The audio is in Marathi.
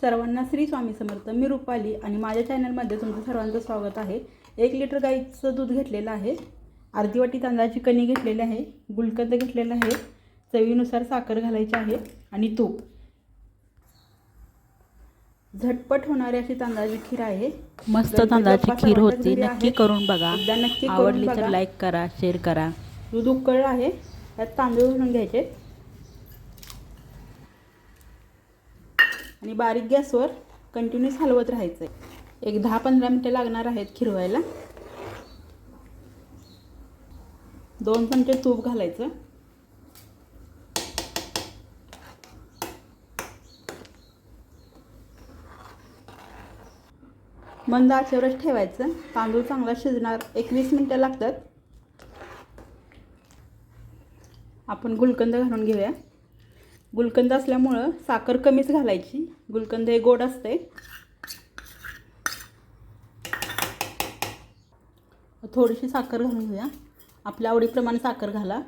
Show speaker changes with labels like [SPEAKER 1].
[SPEAKER 1] सर्वांना श्री स्वामी समर्थ मी रुपाली आणि माझ्या चॅनलमध्ये तुमचं सर्वांचं स्वागत आहे. एक लिटर गाईचं दूध घेतलेलं आहे. अर्धी वाटी तांदळाची कणी घेतलेली आहे. गुलकंद घेतलेलं आहे. चवीनुसार साखर घालायची आहे आणि तूप. झटपट होणारी अशी तांदळाची खीर आहे.
[SPEAKER 2] मस्त तांदळाची खीर होती. नक्की. करून बघा.
[SPEAKER 1] एकदा नक्की
[SPEAKER 2] आवडली. तर लाईक करा शेअर करा.
[SPEAKER 1] दूध उकळलं आहे. त्यात तांदूळ घालून घ्यायचे. आणि बारीक गॅसवर कंटिन्यूस हलवत राहायचं आहे एक दहा पंधरा मिनटं लागणार आहेत खिरवायला. दोन चमचे तूप घालायचं. मंद आचेवरच ठेवायचं. तांदूळ चांगला शिजणार. एकवीस मिनटं लागतात. आपण गुलकंद घालून घेऊया. गुलकंद असल्यामुळं साखर कमीच घालायची. गुलकंद हे गोड असते थोडीशी साखर घालून घेऊया. आपल्या आवडीप्रमाणे साखर घाला.